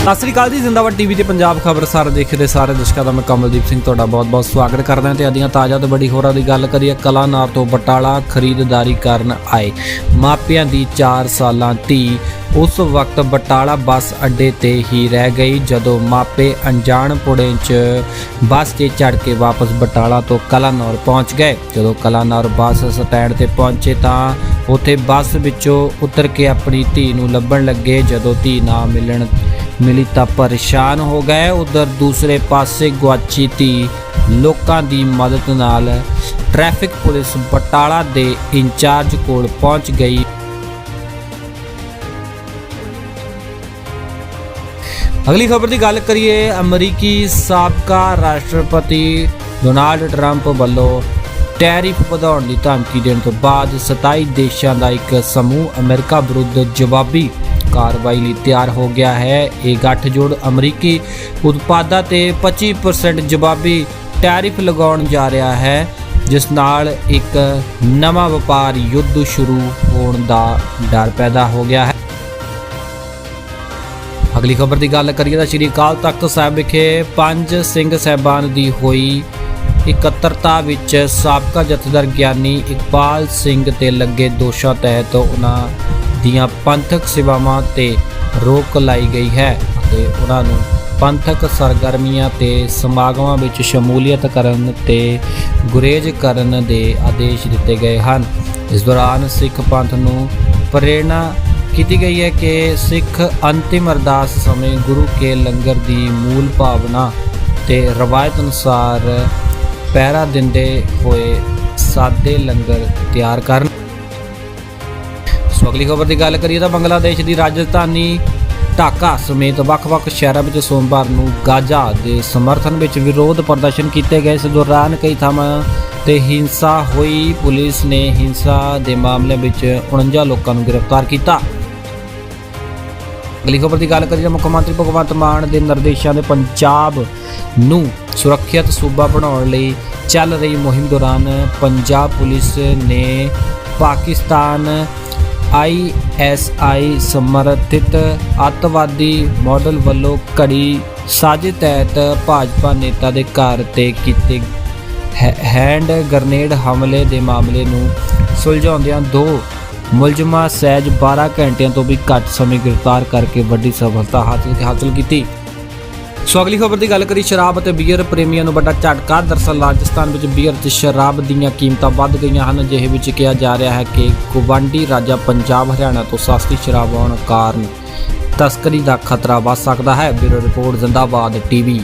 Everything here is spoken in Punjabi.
ਸਤਿ ਸ੍ਰੀ ਅਕਾਲ ਜੀ, ਜ਼ਿੰਦਾਬਾਦ ਟੀਵੀ ਤੇ ਪੰਜਾਬ ਖਬਰ ਸਾਰੇ ਦੇਖਦੇ ਸਾਰੇ ਦਰਸ਼ਕਾਂ ਦਾ ਮੈਂ ਕਮਲਦੀਪ ਸਿੰਘ ਤੁਹਾਡਾ ਬਹੁਤ-ਬਹੁਤ ਸਵਾਗਤ ਕਰਦਾ ਹਾਂ ਤੇ ਅਦੀਆਂ ਤਾਜ਼ਾ ਤੇ ਬੜੀ ਹੋਰਾਂ ਦੀ ਗੱਲ ਕਰੀਏ ਕਲਾਨਾਰ ਤੋਂ ਬਟਾਲਾ ਖਰੀਦਦਾਰੀ ਕਰਨ ਆਏ ਮਾਪਿਆਂ ਦੀ 4 ਸਾਲਾਂ ਧੀ। ਉਸ ਵਕਤ ਬਟਾਲਾ ਬੱਸ ਅੱਡੇ ਤੇ ਹੀ ਰਹਿ ਗਈ, ਜਦੋਂ ਮਾਪੇ ਅਣਜਾਣ ਪੁੜੇ 'ਚ ਬੱਸ ਤੇ ਚੜ ਕੇ ਵਾਪਸ ਬਟਾਲਾ ਤੋਂ ਕਲਾਨੌਰ ਪਹੁੰਚ ਗਏ। ਜਦੋਂ ਕਲਾਨੌਰ ਬੱਸ ਸਟੈਂਡ ਤੇ ਪਹੁੰਚੇ ਤਾਂ ਉੱਥੇ ਬੱਸ ਵਿੱਚੋਂ ਉਤਰ ਕੇ ਆਪਣੀ ਧੀ ਨੂੰ ਲੱਭਣ ਲੱਗੇ, ਜਦੋਂ ਧੀ ਨਾ ਮਿਲਣ ਮਿਲੀ ਤਾਂ ਪਰੇਸ਼ਾਨ ਹੋ ਗਏ। ਉਧਰ ਦੂਸਰੇ ਪਾਸੇ ਗੁਆਚੀ ਧੀ ਲੋਕਾਂ ਦੀ ਮਦਦ ਨਾਲ ਟ੍ਰੈਫਿਕ ਪੁਲਿਸ ਬਟਾਲਾ ਦੇ ਇੰਚਾਰਜ ਕੋਲ ਪਹੁੰਚ ਗਈ। ਅਗਲੀ ਖਬਰ ਦੀ ਗੱਲ ਕਰੀਏ, ਅਮਰੀਕੀ ਸਾਬਕਾ ਰਾਸ਼ਟਰਪਤੀ ਡੋਨਾਲਡ ਟਰੰਪ ਵੱਲੋਂ ਟੈਰਿਫ ਵਧਾਉਣ ਦੀ ਧਮਕੀ ਦੇਣ ਤੋਂ ਬਾਅਦ 27 ਦੇਸ਼ਾਂ ਦਾ ਇੱਕ ਸਮੂਹ ਅਮਰੀਕਾ ਵਿਰੁੱਧ ਜਵਾਬੀ ਕਾਰਵਾਈ ਲਈ ਤਿਆਰ ਹੋ ਗਿਆ ਹੈ। ਇਹ ਗੱਠਜੋੜ ਅਮਰੀਕੀ ਉਤਪਾਦਾਂ ਤੇ 25% ਜਵਾਬੀ ਟੈਰਿਫ ਲਗਾਉਣ ਜਾ ਰਿਹਾ ਹੈ, ਜਿਸ ਨਾਲ ਇੱਕ ਨਵਾਂ ਵਪਾਰ ਯੁੱਧ ਸ਼ੁਰੂ ਹੋਣ ਦਾ ਡਰ ਪੈਦਾ ਹੋ ਗਿਆ ਹੈ। ਅਗਲੀ ਖਬਰ ਦੀ ਗੱਲ ਕਰੀਏ ਤਾਂ ਸ਼੍ਰੀ ਅਕਾਲ ਤਖਤ ਸਾਹਿਬ ਵਿਖੇ ਪੰਜ ਸਿੰਘ ਸਹਿਬਾਨ ਦੀ ਹੋਈ ਇਕੱਤਰਤਾ ਵਿੱਚ ਸਾਬਕਾ ਜਥੇਦਾਰ ਗਿਆਨੀ ਇਕਬਾਲ ਸਿੰਘ ਤੇ ਲੱਗੇ ਦੋਸ਼ਾਂ ਤਹਿਤ ਉਹਨਾਂ ਦੀਆਂ ਪੰਥਕ ਸੇਵਾਵਾਂ ਤੇ ਰੋਕ ਲਾਈ ਗਈ ਹੈ ਅਤੇ ਉਹਨਾਂ ਨੂੰ ਪੰਥਕ ਸਰਗਰਮੀਆਂ ਤੇ ਸਮਾਗਮਾਂ ਵਿੱਚ ਸ਼ਮੂਲੀਅਤ ਕਰਨ ਤੇ ਗੁਰੇਜ਼ ਕਰਨ ਦੇ ਆਦੇਸ਼ ਦਿੱਤੇ ਗਏ ਹਨ। ਇਸ ਦੌਰਾਨ ਸਿੱਖ ਪੰਥ ਨੂੰ ਪ੍ਰੇਰਣਾ ਕੀਤੀ ਗਈ ਹੈ ਕਿ ਸਿੱਖ ਅੰਤਿਮ ਅਰਦਾਸ ਸਮੇਂ ਗੁਰੂ ਕੇ ਲੰਗਰ ਦੀ ਮੂਲ ਭਾਵਨਾ ਤੇ ਰਵਾਇਤ ਅਨੁਸਾਰ ਪਹਿਰਾ ਦਿੰਦੇ ਹੋਏ ਸਾਦੇ ਲੰਗਰ ਤਿਆਰ ਕਰਨ। ਅਗਲੀ ਖਬਰ ਦੀ ਗੱਲ ਕਰੀਏ ਤਾਂ ਬੰਗਲਾਦੇਸ਼ ਦੀ ਰਾਜਧਾਨੀ ਢਾਕਾ ਸਮੇਤ ਵੱਖ-ਵੱਖ ਸ਼ਹਿਰਾਂ ਵਿੱਚ ਸੋਮਵਾਰ ਨੂੰ ਗਾਜ਼ਾ ਦੇ ਸਮਰਥਨ ਵਿੱਚ ਵਿਰੋਧ ਪ੍ਰਦਰਸ਼ਨ ਕੀਤੇ ਗਏ। ਇਸ ਦੌਰਾਨ ਕਈ ਥਾਵਾਂ ਤੇ ਹਿੰਸਾ ਹੋਈ। ਪੁਲਿਸ ਨੇ ਹਿੰਸਾ ਦੇ ਮਾਮਲੇ ਵਿੱਚ 49 ਲੋਕਾਂ ਨੂੰ ਗ੍ਰਿਫਤਾਰ ਕੀਤਾ। ਅਗਲੀ ਖਬਰ ਦੀ ਗੱਲ ਕਰੀਏ ਤਾਂ ਮੁੱਖ ਮੰਤਰੀ ਭਗਵੰਤ ਮਾਨ ਦੇ ਨਿਰਦੇਸ਼ਾਂ ਦੇ ਪੰਜਾਬ ਨੂੰ ਸੁਰੱਖਿਅਤ ਸੂਬਾ ਬਣਾਉਣ ਲਈ ਚੱਲ ਰਹੀ ਮੁਹਿੰਮ ਦੌਰਾਨ ਪੰਜਾਬ ਪੁਲਿਸ ਨੇ ਪਾਕਿਸਤਾਨ ਆਈਐਸਆਈ ਸਮਰਥਿਤ ਅੱਤਵਾਦੀ ਮਾਡਲ ਵੱਲੋਂ ਘੜੀ ਸਾਜ਼ਿਸ਼ ਤਹਿਤ ਭਾਜਪਾ ਨੇਤਾ ਦੇ ਘਰ ਤੇ ਕੀਤੇ ਹੈ- ਹੈਂਡ ਗ੍ਰਨੇਡ ਹਮਲੇ ਦੇ ਮਾਮਲੇ ਨੂੰ ਸੁਲਝਾਉਂਦਿਆਂ ਦੋ ਮੁਲਜ਼ਮਾਂ ਸਹਿਜ 12 ਘੰਟਿਆਂ ਤੋਂ ਵੀ ਘੱਟ ਸਮੇਂ ਗ੍ਰਿਫਤਾਰ ਕਰਕੇ ਵੱਡੀ ਸਫਲਤਾ ਹਾਸਲ ਹਾਸਲ ਕੀਤੀ। ਸੋ ਅਗਲੀ ਖਬਰ ਦੀ ਗੱਲ ਕਰੀ ਸ਼ਰਾਬ ਅਤੇ ਬੀਅਰ ਪ੍ਰੇਮੀਆਂ ਨੂੰ ਵੱਡਾ ਝਟਕਾ। ਦਰਸਲ ਰਾਜਸਥਾਨ ਵਿੱਚ ਬੀਅਰ ਤੇ ਸ਼ਰਾਬ ਦੀਆਂ ਕੀਮਤਾਂ ਵੱਧ ਗਈਆਂ ਹਨ। ਜਿਹੇ ਵਿੱਚ ਕਿਹਾ ਜਾ ਰਿਹਾ ਹੈ ਕਿ ਗਵਾਂਢੀ ਰਾਜਾ ਪੰਜਾਬ, ਹਰਿਆਣਾ ਤੋਂ ਸਸਤੀ ਸ਼ਰਾਬ ਆਉਣ ਕਾਰਨ ਤਸਕਰੀ ਦਾ ਖਤਰਾ ਵੱਧ ਸਕਦਾ ਹੈ। Bureau report, Zindabad TV.